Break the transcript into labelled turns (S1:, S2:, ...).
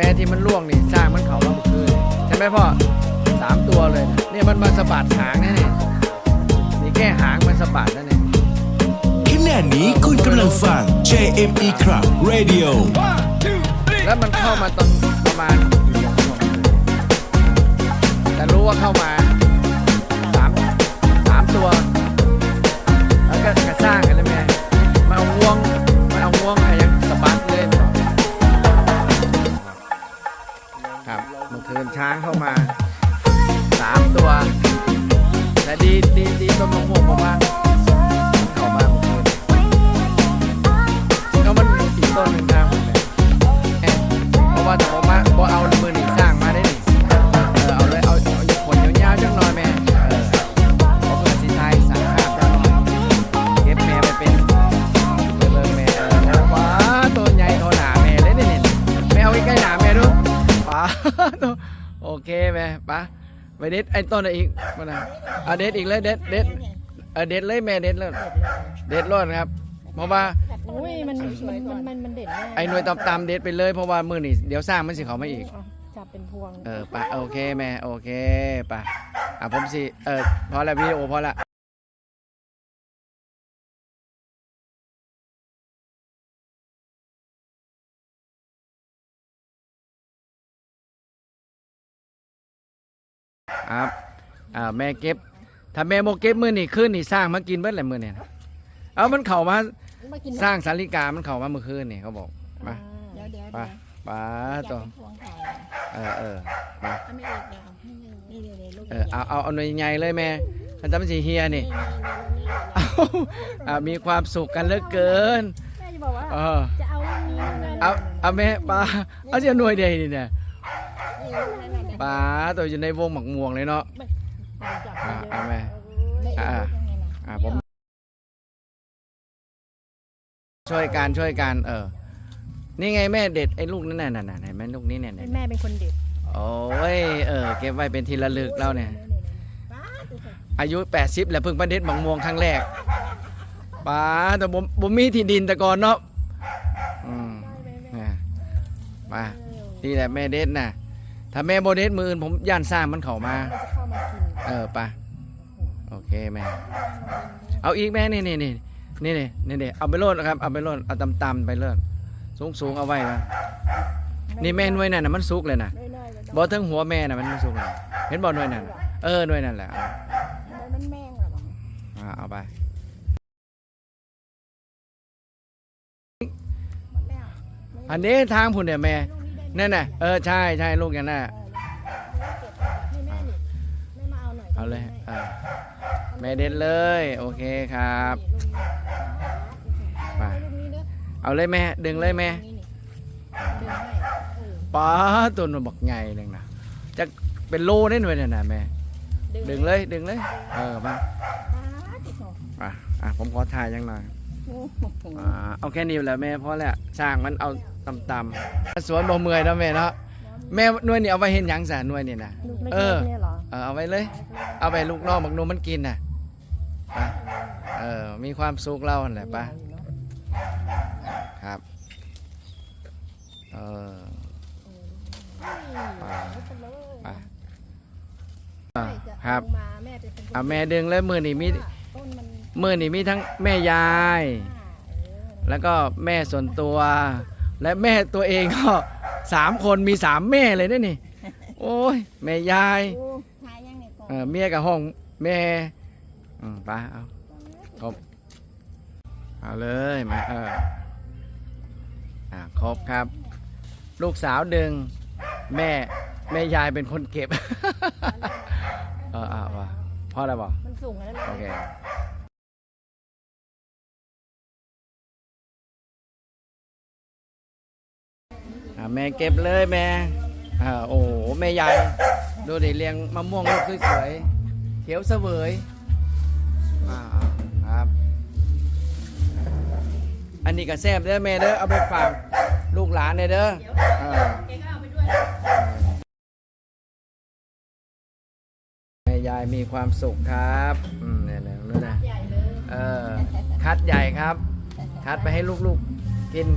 S1: แม่ที่มันล่วงนี่สร้างมันเขามาเมื่อคืนใช่ไหมพ่อสามตัวเลยนะเนี่ยมันมาสะบัดหางนะนี่นี่แค่หางมันสะบัดนะเนี่ย
S2: ขณะนี้คุณกำลังฟัง JME Club Radio
S1: แล้วมันเข้ามาตอนประมาณกี่โมงช่วงคืนแต่รู้ว่าเข้ามาสามสามตัว แล้วก็กระสร้างกันเลยแม่ ช้างเข้ามา เคแม่ป้าไปเด็ดไอ้ต้นอะไรอีกมานะเอาเด็ดอีกเลยเด็ดเด็ดเออเด็ดเลยแม่เด็ดเลยเด็ดรอดครับ เพราะว่า
S3: อุ้ยมันมันมันมันมันเด่นมาก
S1: ไอ้หน่วยตำตำเด็ดไปเลยเพราะว่ามือนี่เดี๋ยวสร้างมันสิเขามาอีก
S3: เอาจับเป็นพวง
S1: เออปะโอเคแม่โอเคปะอะผมสิเออพอแล้ววิดีโอพอละ ครับอ่าแม่เก็บ ถ้าแม่โมเก็บมือนี่ขึ้นนี่สร้างมากินเบิ้ลอะไรมือเนี่ยเอามันเข่ามา
S3: มากิน
S1: สร้างสาริกามันเข่ามาเมื่อคืนนี่เขาบอกมา
S3: เดี๋ยวเดี๋ยว
S1: ไปปะ
S3: จั
S1: ตัว
S3: บเป็นพวงถ่าย
S1: เออเออมา
S3: ถ้าไม่เอกเดี๋ยวนี่นี่นี่ลูก
S1: เออเอาเอาเอาหน่วยใหญ่เลยแม่มันจะไม่ใช่เฮียนี่เอาอ่ามีความสุขกันเหลือเกิน
S3: แม่จะบอกว่า
S1: เออ
S3: จะเอาลูกนี้ลูกนั้น
S1: เอาเอาแม่ปลาเอาจะหน่วยเดียวนี่เนี่ย
S3: นี่ลู กนั้นน่ะเดี๋ยว
S1: ปลาตัวอยู่ในวงหมักม่วงเลยเนาะ
S3: จับ
S1: อ่า
S3: ไป
S1: เอา
S3: เย
S1: แม่
S3: อะไม่เอก
S1: อ่า
S3: ลูกยังไงน่ะ
S1: อ่าผม ช่วยกันช่วยกันเออ นี่ไงแม่เด็ดไอ้ลูกนั่นน่ะน่ะน่ะเห็นไหมลูกนี้เนี่ย
S3: ให้
S1: เนี่ย
S3: แม่เป็นคนเด็ด
S1: โอ้ยเออเก็บไว้เป็นทีละลึกแล้วเนี่ย
S3: ป้าดูสิ
S1: อายุ 80 แล้วเพิ่งประเด็ดหมักม่วงครั้งแรกป้าแต่ผมผมมีที่ดินแต่ก่อนเนาะอืมเนี่ยมานี่แหละแม่เด็ดน่ะ ถ้าแม่โบเด็ดมืออื่นผมย่านสร้างมันเข้ามา
S3: มันจะเข้ามากิน
S1: เออไปะโอเคแม่ เอาอีกแม่นี่นี่นี่นี่นี่นี่นี่เอาไปโลดนะครับ เอาไปโลดเอาตำๆไปโลดสูงสูงๆเอาไว้นะนี่แม่หน่วยนั่นน่ะมันสุกเลยนะ
S3: น้อยๆเลย
S1: บอทั้งหัวแม่น่ะมันไม่สุกเลยเห็นบอหน่วยนั่นเออหน่วยนั่นแหละเอา
S3: แล้วมันแม่งเหรอบอก
S1: อ่าเอาไป
S3: แม่เอา
S1: อันนี้ทางพุ่นเนี่ยแม่
S3: ลูก นี้ได้ไหม
S1: นั่นน่ะเออใช่ใช่ลูกอย่างนั้นน่ะ
S3: ให้แม่นี่แม่มาเอาหน่อย
S1: เอาเลยเออแม่เด็ดเลย โอเคครับไป
S3: ลูกนี้เด้อ
S1: เอาเลยแม่ดึงเลยแม่
S3: ดึงให้เออ
S1: ป้าตัวมันบอกไงนึงนะจะเป็นโลได้หน่วยเนี่ยนะแม่ดึงเลยดึงเลย เออมา
S3: ป้าติดต่อ
S1: อะอะผมขอถ่ายยังหน่อย
S3: โอ้โห
S1: อ่าเอาแค่นี้แหละแม่เพราะแหละช่างมันเอาต่ำๆสวนบ่เมื่อยแล้วแม่เนาะแม่หน่วยนี่เอาไปเห็นหยังสาหน่วยนี่นะ
S3: ลูกเล็ก
S1: เออ
S3: ๆเนี่ยเหรอ
S1: เออเอาไว้เลย เอาไปลูกน้องบักนูมันกินน่ะไปเออมีความสุขเล่าหั่นแหละป้าครับเออไปไปอะครับ
S3: ลงมาแม่เป็นคน
S1: เอาแม่ดึงเลยมือนี่มี
S3: ต้นมัน
S1: มือนี่มีทั้งแม่ยาย แล้วก็แม่ส่วนตัว และแม่ตัวเองก็สามคนมีสามแม่เลยนะนี่ โอ้ยแม่ยาย
S3: โอ้ทายยังเนี่ยก่อน
S1: เออเมียกับห้องแม่อืมไปเอาครบเอาเลยมาเอออ่าครบครับ ลูกสาวดึงแม่แม่ยายเป็นคนเก็บ เอออ่าว่ะพ่ออะไรบอก
S3: มันสูงแล้ว
S1: โอเค แม่เก็บเลยแม่อ่าโอ้โหแม่ใหญ่ดูดิเลี้ยงมะม่วงลูกสวยๆเขียวเสวยอ่าครับ อันนี้ก็แซ่บเด้อแม่เด้อเอาไปฝากลูกหลานเลยเด้อเออแม่ยายมีความสุขครับอืมเนี่ยเนี่นู่นนะ
S3: ใหญ่เลย
S1: เออคัดใหญ่ครับ คัดไปให้ลูกๆกิน